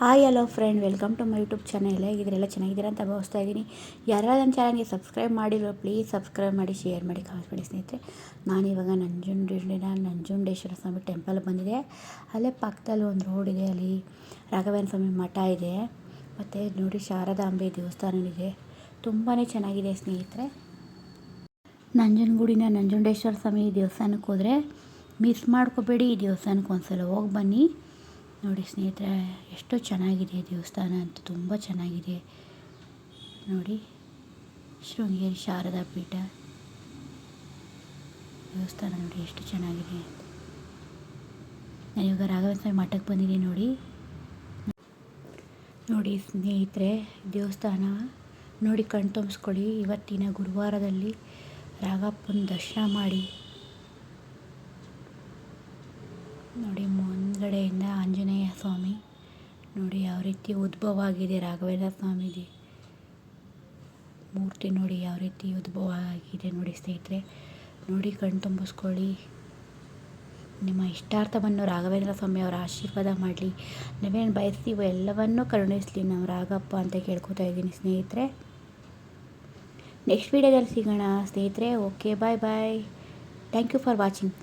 Hi, hello friend, welcome to my YouTube channel. ಇದರೆಲ್ಲ ಚೆನ್ನಾಗಿದ್ದೀರಾ ಅಂತ ಭಾವಿಸ್ತಾ ಇದ್ದೀನಿ. ಯಾರು ನನ್ನ ಚಾನಲ್ಗೆ ಸಬ್ಸ್ಕ್ರೈಬ್ ಮಾಡಿರೋ ಪ್ಲೀಸ್ ಸಬ್ಸ್ಕ್ರೈಬ್ ಮಾಡಿ, ಶೇರ್ ಮಾಡಿ ಕಾಮೆಂಟ್ ಮಾಡಿ ಸ್ನೇಹಿತರೆ. ನಾನಿವಾಗ ನಂಜುಂಡಿನ ನಂಜುಂಡೇಶ್ವರ ಸ್ವಾಮಿ ಟೆಂಪಲ್ ಬಂದಿದೆ. ಅಲ್ಲೇ ಪಕ್ಕದಲ್ಲಿ ಒಂದು ರೋಡ್ ಇದೆ, ಅಲ್ಲಿ ರಾಘವೇಂದ್ರ ಸ್ವಾಮಿ ಮಠ ಇದೆ. ಮತ್ತು ನೋಡಿ, ಶಾರದಾಂಬೆ ದೇವಸ್ಥಾನ ಇದೆ ತುಂಬಾ ಚೆನ್ನಾಗಿದೆ ಸ್ನೇಹಿತರೆ. ನಂಜನಗೂಡಿನ ನಂಜುಂಡೇಶ್ವರ ಸ್ವಾಮಿ ದೇವಸ್ಥಾನಕ್ಕೆ ಹೋದರೆ ಮಿಸ್ ಮಾಡ್ಕೋಬೇಡಿ, ಈ ದೇವಸ್ಥಾನಕ್ಕೆ ಒಂದ್ಸಲ ಹೋಗಿ ಬನ್ನಿ. ನೋಡಿ ಸ್ನೇಹಿತರೆ, ಎಷ್ಟು ಚೆನ್ನಾಗಿದೆ ದೇವಸ್ಥಾನ ಅಂತ, ತುಂಬ ಚೆನ್ನಾಗಿದೆ. ನೋಡಿ, ಶೃಂಗೇರಿ ಶಾರದಾ ಪೀಠ. ದೇವಸ್ಥಾನ ನೋಡಿ ಎಷ್ಟು ಚೆನ್ನಾಗಿದೆ ಅಂತ. ನಾನು ಇವಾಗ ರಾಘವೇಂದ್ರ ಮಠಕ್ಕೆ ಬಂದಿದ್ದೀನಿ ನೋಡಿ. ನೋಡಿ ಸ್ನೇಹಿತರೆ, ದೇವಸ್ಥಾನ ನೋಡಿ ಕಣ್ತುಂಬಿಸ್ಕೊಳ್ಳಿ ಇವತ್ತಿನ ಗುರುವಾರದಲ್ಲಿ ರಾಘಪ್ಪನ ದರ್ಶನ ಮಾಡಿ. ನೋಡಿ ಮುಂದ್ಗಡೆಯಿಂದ ಆಂಜನೇಯ ಸ್ವಾಮಿ. ನೋಡಿ, ಯಾವ ರೀತಿ ಉದ್ಭವ ಆಗಿದೆ ರಾಘವೇಂದ್ರ ಸ್ವಾಮೀಜಿ. ಮೂರ್ತಿ ನೋಡಿ, ಯಾವ ರೀತಿ ಉದ್ಭವ ಆಗಿದೆ ನೋಡಿ ಸ್ನೇಹಿತರೆ. ನೋಡಿ ಕಣ್ ತುಂಬಿಸ್ಕೊಳ್ಳಿ. ನಿಮ್ಮ ಇಷ್ಟಾರ್ಥವನ್ನು ರಾಘವೇಂದ್ರ ಸ್ವಾಮಿ ಅವರ ಆಶೀರ್ವಾದ ಮಾಡಲಿ. ನಾವೇನು ಬಯಸ್ತೀವೋ ಎಲ್ಲವನ್ನೂ ಕರುಣಿಸಲಿ. ನಾವು ರಾಘಪ್ಪ ಅಂತ ಕೇಳ್ಕೊತಾ ಇದ್ದೀನಿ ಸ್ನೇಹಿತರೆ. ನೆಕ್ಸ್ಟ್ ವೀಡಿಯೋದಲ್ಲಿ ಸಿಗೋಣ ಸ್ನೇಹಿತರೆ. Okay bye bye thank you for watching